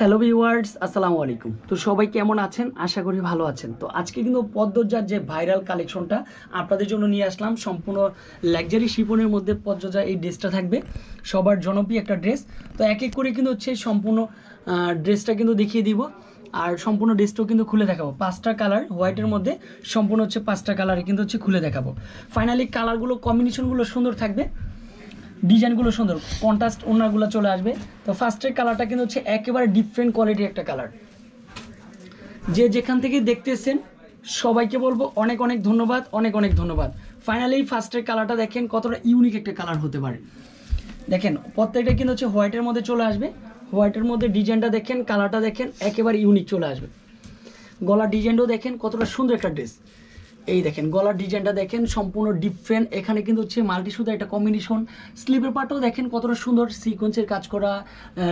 Hello viewers আসসালামু আলাইকুম। তো সবাই কেমন আছেন? আশা করি ভালো আছেন। তো আজকে কিন্তু পদ্মজার যে ভাইরাল কালেকশনটা আপনাদের জন্য নিয়ে আসলাম। সম্পূর্ণ লাক্সারি শিপনের মধ্যে পদ্মজা এই ড্রেসটা থাকবে। সবার জনপ্রিয় একটা ড্রেস। তো এক এক করে কিন্তু হচ্ছে সম্পূর্ণ ড্রেসটা কিন্তু দেখিয়ে দিব। আর সম্পূর্ণ ড্রেসটাও কিন্তু খুলে দেখাবো। পাঁচটা কালার হোয়াইটের মধ্যে সম্পূর্ণ হচ্ছে পাঁচটা কালারে কিন্তু হচ্ছে খুলে দেখাবো। ফাইনালি কালারগুলো কম্বিনেশনগুলো সুন্দর থাকবে। ডিজাইনগুলো সুন্দর কন্ট্রাস্ট ওনারগুলো চলে আসবে। তো ফার্স্টের কালারটা কিন্তু হচ্ছে একেবারে ডিফারেন্ট কোয়ালিটির একটা কালার যে যেখান থেকে দেখতেছেন সবাইকে বলব অনেক অনেক ধন্যবাদ, অনেক অনেক ধন্যবাদ। ফাইনালি ফার্স্টের কালারটা দেখেন কতটা ইউনিক একটা কালার হতে পারে। দেখেন, প্রত্যেকটা কিন্তু হচ্ছে হোয়াইটের মধ্যে চলে আসবে। হোয়াইটের মধ্যে ডিজাইনটা দেখেন কালারটা দেখেন, একেবারে ইউনিক চলে আসবে। গলার ডিজাইনটাও দেখেন কতটা সুন্দর একটা ড্রেস এই দেখেন, গলার ডিজাইনটা দেখেন, সম্পূর্ণ ডিফারেন্ট এখানে কিন্তু হচ্ছে মাল্টি সুতা একটা কম্বিনেশন স্লিপের পার্টও দেখেন কতটা সুন্দর সিকোয়েন্সের কাজ করা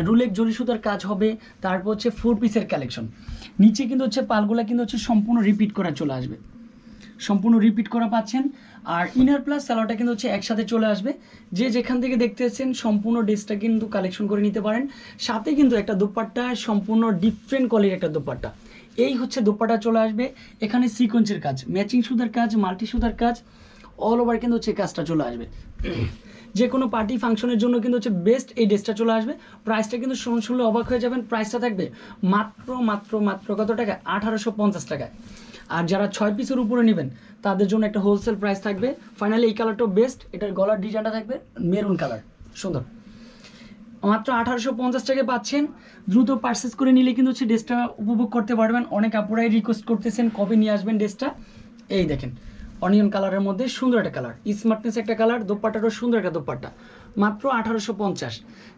রুলেক জরি সুতার কাজ হবে, তারপর হচ্ছে ফোর পিসের কালেকশন নিচে কিন্তু হচ্ছে পালগুলা কিন্তু হচ্ছে সম্পূর্ণ রিপিট করা চলে আসবে। সম্পূর্ণ রিপিট করা পাচ্ছেন। আর ইনার প্লাস স্যালোটা কিন্তু হচ্ছে একসাথে চলে আসবে। যে যেখান থেকে দেখতেছেন সম্পূর্ণ ড্রেসটা কিন্তু কালেকশন করে নিতে পারেন। সাথে কিন্তু একটা দোপাট্টা, সম্পূর্ণ ডিফারেন্ট কোয়ালিটির একটা দোপাট্টা। এই হচ্ছে দোপাটা চলে আসবে। এখানে সিকোয়েন্সের কাজ ম্যাচিং সুতার কাজ মাল্টি সুতার কাজ অল ওভার কিন্তু হচ্ছে কাজটা চলে আসবে। যে কোনো পার্টি ফাংশনের জন্য কিন্তু হচ্ছে বেস্ট এই ড্রেসটা চলে আসবে। প্রাইসটা কিন্তু শুন- শুনলে অবাক হয়ে যাবেন। প্রাইসটা থাকবে মাত্র মাত্র মাত্র কত টাকা আঠারোশো পঞ্চাশ টাকায়। আর যারা ছয় পিসের উপরে নেবেন, তাদের জন্য একটা হোলসেল প্রাইস থাকবে। ফাইনালি এই কালারটাও বেস্ট এটার গলার ডিজাইনটা থাকবে মেরুন কালার সুন্দর। মাত্র আঠারোশো পঞ্চাশ টাকায় পাচ্ছেন। দ্রুত পার্সেস করে নিলে কিন্তু হচ্ছে ড্রেসটা উপভোগ করতে পারবেন। অনেক আপুরাই রিকোয়েস্ট করতেছেন কবে নিয়ে আসবেন ড্রেসটা এই দেখেন। অনিয়ন কালারের মধ্যে সুন্দর একটা কালার স্মার্টনেস একটা কালার দোপাট্টাটাও সুন্দর একটা দোপাট্টা। মাত্র আঠারোশো পঞ্চাশ।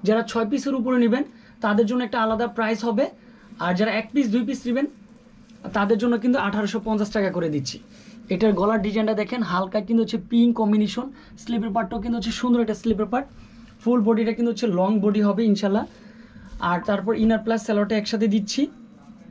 যারা ছয় পিসের উপরে নেবেন, তাদের জন্য একটা আলাদা প্রাইস হবে। আর যারা এক পিস দুই পিস নেবেন, তাদের জন্য কিন্তু আঠারোশো পঞ্চাশ টাকা করে দিচ্ছি। এটার গলার ডিজাইনটা দেখেন, হালকা কিন্তু হচ্ছে পিঙ্ক কম্বিনেশন স্লিপের পার্টটাও কিন্তু হচ্ছে সুন্দর একটা স্লিপের পার্ট ফুল বডিটা কিন্তু হচ্ছে লং বডি হবে, ইনশাল্লাহ। আর তারপর ইনার প্লাস স্যালোটা একসাথে দিচ্ছি।